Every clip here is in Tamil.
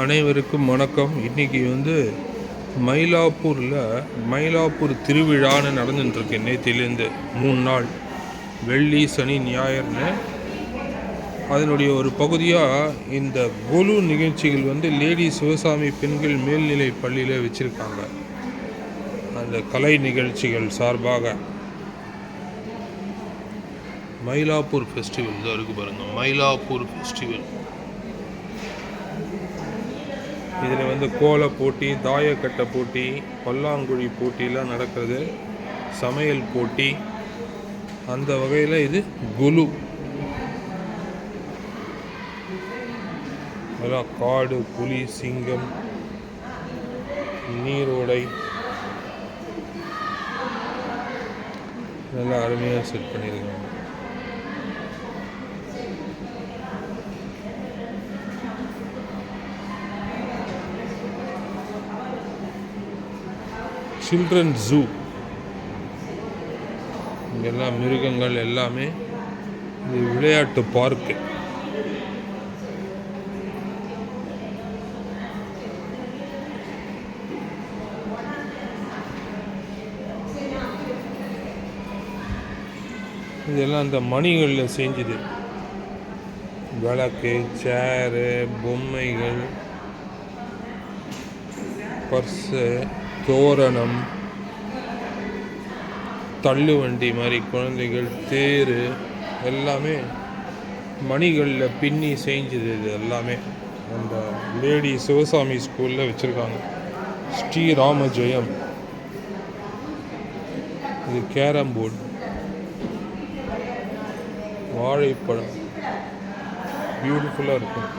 அனைவருக்கும் வணக்கம். இன்றைக்கி வந்து மயிலாப்பூரில் மயிலாப்பூர் திருவிழான்னு நடந்துட்டுருக்கு. நேற்றிலேருந்து மூணு நாள். வெள்ளி சனி ஞாயிறுன்னு. அதனுடைய ஒரு பகுதியாக இந்த கொலு நிகழ்ச்சிகள் வந்து லேடி சிவசாமி பெண்கள் மேல்நிலை பள்ளியில் வச்சுருக்காங்க. அந்த கலை நிகழ்ச்சிகள் சார்பாக. மயிலாப்பூர் ஃபெஸ்டிவல் தான் இருக்குது பாருங்கள் மயிலாப்பூர் ஃபெஸ்டிவல் இதில் வந்து கோல போட்டி தாயக்கட்டை போட்டி பல்லாங்குழி போட்டிலாம் நடக்கிறது சமையல் போட்டி அந்த வகையில் இது குலு. அதெல்லாம் காடு புலி சிங்கம் நீரோடை. நல்லா அருமையாக செட் பண்ணியிருக்காங்க. Children zoo. இங்கெல்லாம் மிருகங்கள் எல்லாமே இது விளையாட்டு பார்க்கு இதெல்லாம் அந்த மணிகளில் செஞ்சுது. விளக்கு சேரு பொம்மைகள் பர்ஸு தோரணம். தள்ளுவண்டி மாதிரி குழந்தைகள் தேர் எல்லாமே மணிகளில் பின்னி செஞ்சது இது எல்லாமே. அந்த லேடி சிவசாமி ஸ்கூலில் வச்சுருக்காங்க. ஸ்ரீராம ஜெயம். இது கேரம் போர்டு. வாழைப்பழம். பியூட்டிஃபுல்லாக இருக்கும்.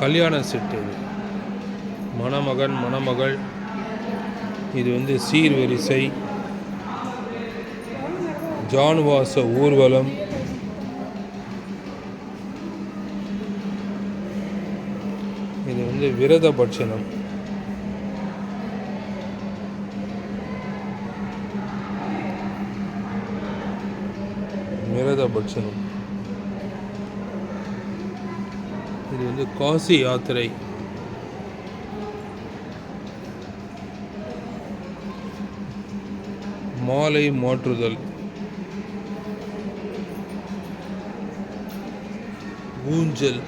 கல்யாண செட்டு. இது மணமகன் மணமகள். இது வந்து சீர்வரிசை. ஜான்வாச ஊர்வலம். இது வந்து விரத பட்சணம் விரத பட்சணம் இது வந்து காசி யாத்திரை. மாலை மாற்றுதல். ஊஞ்சல்.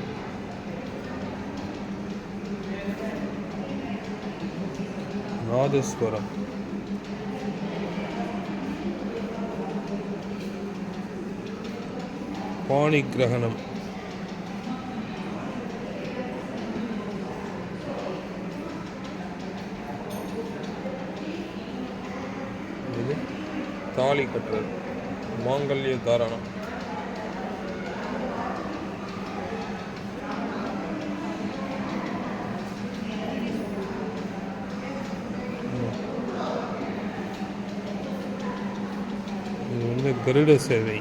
நாதஸ்வரம். பாணி கிரகணம் இது தாலி கட்டுறது. மாங்கல்ய தாரணம். இது வந்து கருட சேவை.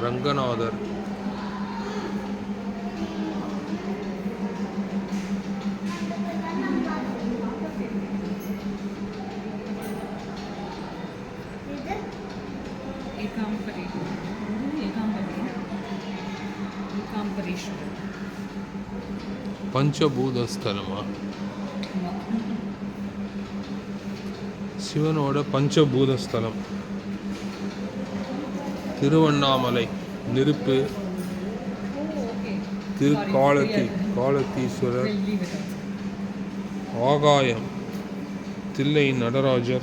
ரங்கநாதர். பஞ்சபூதஸ்தலமா? சிவனோட பஞ்சபூதஸ்தலம். திருவண்ணாமலை நெருப்பு. திருக்காலத்தி காலத்தீஸ்வரர். ஆகாயம் தில்லை நடராஜர்.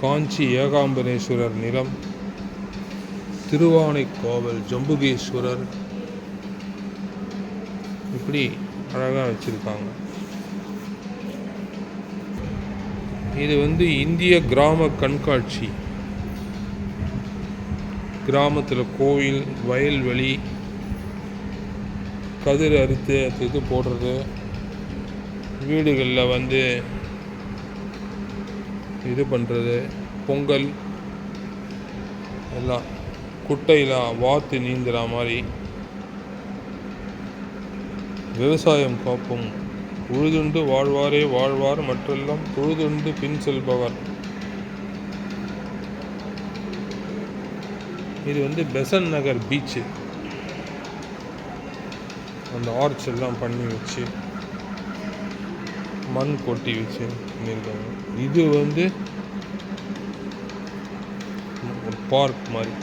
காஞ்சி ஏகாம்பரேஸ்வரர் நிலம். திருவானைக்காவல் ஜம்புகேஸ்வரர். இப்படி அழகாக வச்சுருக்காங்க. இது வந்து இந்திய கிராம கண்காட்சி. கிராமத்தில் கோவில் வயல்வெளி கதிர் அறுத்து அது இது போடுறது. வீடுகளில் வந்து இது பண்ணுறது பொங்கல் எல்லாம் குட்டையில் வாத்து நீந்துற மாதிரி. விவசாயம் காப்போம். உழுதுண்டு வாழ்வாரே வாழ்வார் மற்றெல்லாம் தொழுதுண்டு பின் செல்பவர். இது வந்து பெசன் நகர் பீச்சு அந்த ஆர்ச் எல்லாம் பண்ணி வச்சு மண் கொட்டி வச்சு பண்ணியிருக்காங்க. இது வந்து ஒரு பார்க் மாதிரி.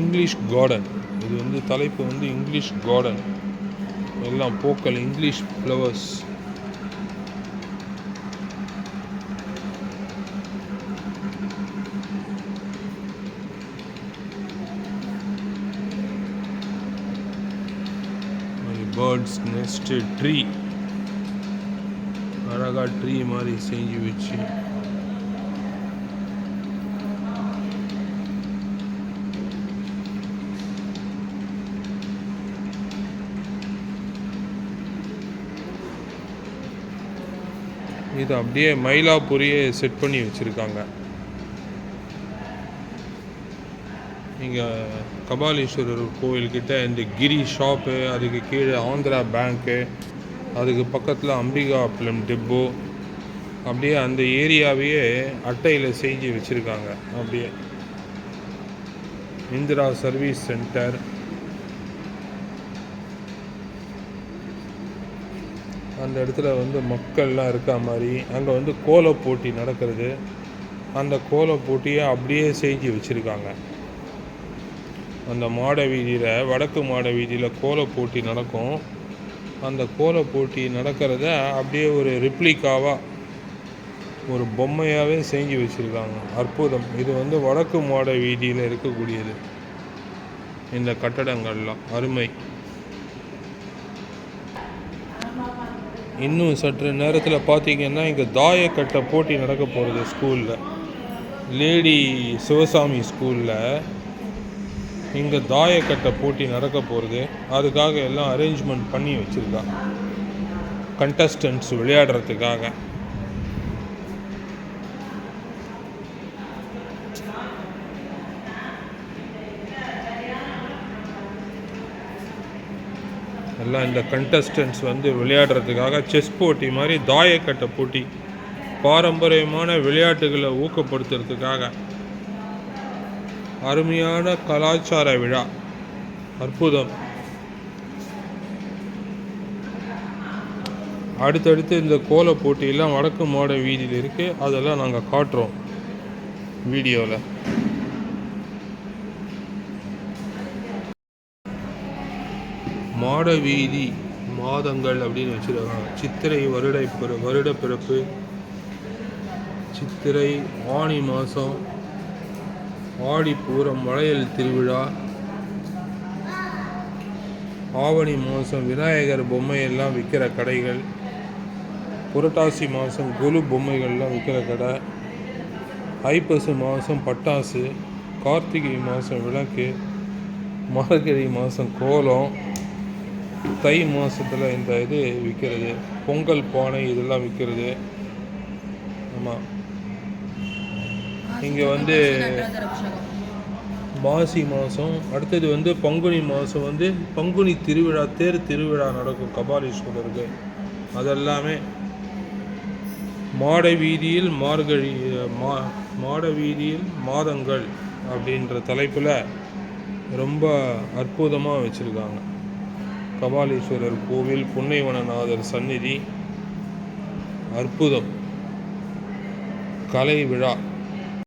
இங்கிலீஷ் கார்டன் இது வந்து தலைப்பு வந்து இங்கிலீஷ் கார்டன் எல்லாம் பூக்கள் English flowers birds nest tree அழகாக ட்ரீ மாதிரி செஞ்சு வச்சு. இது அப்படியே மயிலாப்பூரியே செட் பண்ணி வச்சுருக்காங்க. இங்கே கபாலீஸ்வரர் கோவில்கிட்ட இந்த கிரி ஷாப்பு அதுக்கு கீழே ஆந்திரா பேங்க்கு அதுக்கு பக்கத்தில் அம்பிகா பிலம் டிப்போ அப்படியே அந்த ஏரியாவையே அட்டையில் செஞ்சு வச்சுருக்காங்க. அப்படியே இந்திரா சர்வீஸ் சென்டர் அந்த இடத்துல வந்து மக்கள்லாம் இருக்கா மாதிரி அங்கே வந்து கோல போட்டி நடக்கிறது. அந்த கோல போட்டியை அப்படியே செஞ்சு வச்சுருக்காங்க. அந்த மாட வீதியில் வடக்கு மாட வீதியில் கோல போட்டி நடக்கும். அந்த கோல போட்டி நடக்கிறத அப்படியே ஒரு ரிப்ளிகாவாக ஒரு பொம்மையாகவே செஞ்சு வச்சுருக்காங்க. அற்புதம். இது வந்து வடக்கு மாட வீதியில் இருக்கக்கூடியது. இந்த கட்டடங்கள்லாம். அருமை. இன்னும் சற்று நேரத்தில் பார்த்தீங்கன்னா இங்கே தாயக்கட்டை போட்டி நடக்க போகிறது ஸ்கூலில். லேடி சிவசாமி ஸ்கூலில் இங்கே தாயக்கட்டை போட்டி நடக்க போகிறது அதுக்காக எல்லாம் அரேஞ்ச்மெண்ட் பண்ணி வச்சுருக்காங்க. கண்டஸ்டன்ட்ஸ் விளையாடுறதுக்காக. எல்லாம் இந்த கண்டஸ்டன்ஸ் வந்து விளையாடுறதுக்காக செஸ் போட்டி மாதிரி தாயக்கட்டை போட்டி பாரம்பரியமான விளையாட்டுகளை ஊக்கப்படுத்துறதுக்காக. அருமையான கலாச்சார விழா. அற்புதம். அடுத்தடுத்து இந்த கோல போட்டியெல்லாம் வடக்கு மாட வீதியில் இருக்குது அதெல்லாம் நாங்கள் காட்டுறோம். வீடியோவில் மாட வீதி மாதங்கள் அப்படின்னு வச்சுருக்காங்க. சித்திரை வருட பிற வருட பிறப்பு. சித்திரை ஆணி மாதம் ஆடிப்பூரம் மலையல் திருவிழா. ஆவணி மாதம் விநாயகர் பொம்மை எல்லாம் விற்கிற கடைகள். புரட்டாசி மாதம் கொலு பொம்மைகள்லாம் விற்கிற கடை. ஐப்பசு மாதம் பட்டாசு. கார்த்திகை மாதம் விளக்கு. மார்கழி மாதம் கோலம். தை மாதத்தில் இந்த இது விற்கிறது பொங்கல் பானை இதெல்லாம் விற்கிறது ஆமாம் இங்கே வந்து மாசி மாதம் அடுத்தது வந்து பங்குனி மாதம் வந்து பங்குனி திருவிழா தேர் திருவிழா நடக்கும் கபாலீஸ்வரருக்கு அதெல்லாமே மாட வீதியில் மார்கழி மா மாட வீதியில் மாதங்கள் அப்படின்ற தலைப்பில் ரொம்ப அற்புதமாக வச்சுருக்காங்க. கபாலீஸ்வரர் கோவில் புன்னைவனநாதர் சந்நிதி அற்புதம். கலை விழா